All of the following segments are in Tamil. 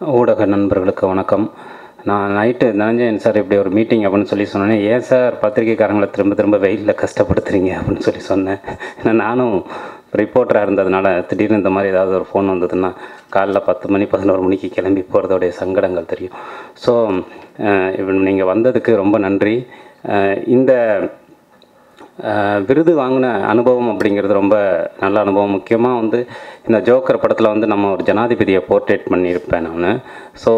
ஊடக நண்பர்களுக்கு வணக்கம். நான் நைட்டு நினைஞ்சேன் சார் இப்படி ஒரு மீட்டிங் அப்படின்னு சொல்லி சொன்னேன் ஏன் சார் பத்திரிக்கைக்காரங்களை திரும்ப திரும்ப வெயிலில் கஷ்டப்படுத்துறீங்க? அப்படின்னு சொல்லி சொன்னேன். ஏன்னா நானும் ரிப்போர்ட்டராக இருந்ததுனால திடீர்னு இந்த மாதிரி ஏதாவது ஒரு ஃபோன் வந்ததுன்னா காலைல பத்து மணி பதினோரு மணிக்கு கிளம்பி போகிறதோடைய சங்கடங்கள் தெரியும். ஸோ இப்போ நீங்கள் வந்ததுக்கு ரொம்ப நன்றி. இந்த விருது வாங்கின அனுபவம் அப்படிங்கிறது ரொம்ப நல்ல அனுபவம். முக்கியமாக வந்து இந்த ஜோக்கர் படத்தில் வந்து நம்ம ஒரு ஜனாதிபதியை போர்ட்ரேட் பண்ணியிருப்பேன் நான். ஸோ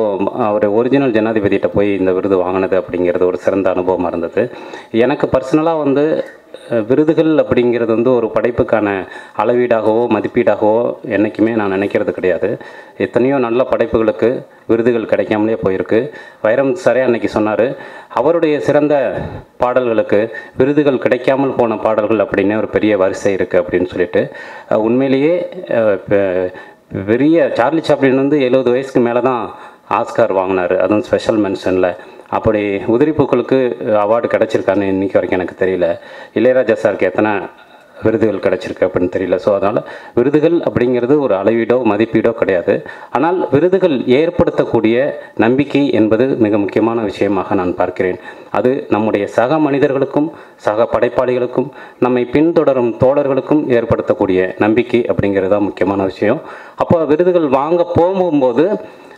அவர் ஒரிஜினல் ஜனாதிபதியிட்ட போய் இந்த விருது வாங்கினது அப்படிங்கிறது ஒரு சிறந்த அனுபவமாக இருந்தது. எனக்கு பர்சனலாக வந்து விருதுகள் அப்படிங்கிறது வந்து ஒரு படைப்புக்கான அளவீடாகவோ மதிப்பீடாகவோ என்றைக்குமே நான் நினைக்கிறது கிடையாது. எத்தனையோ நல்ல படைப்புகளுக்கு விருதுகள் கிடைக்காமலே போயிருக்கு. வைரம் சாரே அன்னைக்கு சொன்னார் அவருடைய சிறந்த பாடல்களுக்கு விருதுகள் கிடைக்காமல் போன பாடல்கள் அப்படின்னு ஒரு பெரிய வரிசை இருக்குது அப்படின்னு சொல்லிட்டு உண்மையிலேயே பெரிய சார்லி சாப்ளின் வந்து எழுபது வயசுக்கு மேலே தான் ஆஸ்கார் வாங்கினார். அதுவும் ஸ்பெஷல் மென்ஷனில். அப்படி உதிரிப்பூக்களுக்கு அவார்டு கிடச்சிருக்கான்னு இன்னைக்கு வரைக்கும் எனக்கு தெரியல. இளையராஜா சாருக்கு எத்தனை விருதுகள் கிடச்சிருக்கு அப்படின்னு தெரியல. ஸோ அதனால் விருதுகள் அப்படிங்கிறது ஒரு அளவீடோ மதிப்பீடோ கிடையாது. ஆனால் விருதுகள் ஏற்படுத்தக்கூடிய நம்பிக்கை என்பது மிக முக்கியமான விஷயமாக நான் பார்க்கிறேன். அது நம்முடைய சக மனிதர்களுக்கும் சக படைப்பாளிகளுக்கும் நம்மை பின்தொடரும் தோழர்களுக்கும் ஏற்படுத்தக்கூடிய நம்பிக்கை அப்படிங்கிறது தான் முக்கியமான விஷயம். அப்போ விருதுகள் வாங்க போகும்போது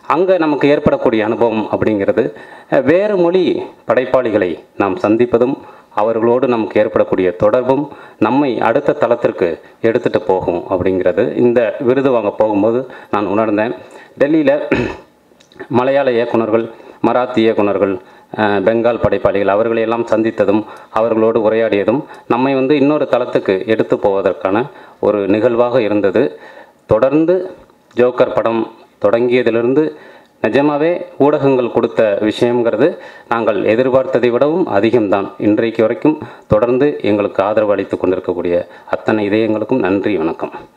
அங்கே நமக்கு ஏற்படக்கூடிய அனுபவம் அப்படிங்கிறது வேறு மொழி படைப்பாளிகளை நாம் சந்திப்பதும் அவர்களோடு நமக்கு ஏற்படக்கூடிய தொடர்பும் நம்மை அடுத்த தளத்திற்கு எடுத்துகிட்டு போகும் அப்படிங்கிறது. இந்த விருது வாங்க போகும்போது நான் உணர்ந்தேன். டெல்லியில் மலையாள இயக்குனர்கள் மராத்தி இயக்குனர்கள் பெங்கால் படைப்பாளிகள் அவர்களையெல்லாம் சந்தித்ததும் அவர்களோடு உரையாடியதும் நம்மை வந்து இன்னொரு தளத்துக்கு எடுத்து போவதற்கான ஒரு நிகழ்வாக இருந்தது. தொடர்ந்து ஜோக்கர் படம் தொடங்கியதிலிருந்து நிஜமாவே ஊடகங்கள் கொடுத்த விஷயங்கிறது நாங்கள் எதிர்பார்த்ததை விடவும் அதிகம்தான். இன்றைக்கு வரைக்கும் தொடர்ந்து எங்களுக்கு ஆதரவு அளித்து கொண்டிருக்கக்கூடிய அத்தனை இதயங்களுக்கும் நன்றி வணக்கம்.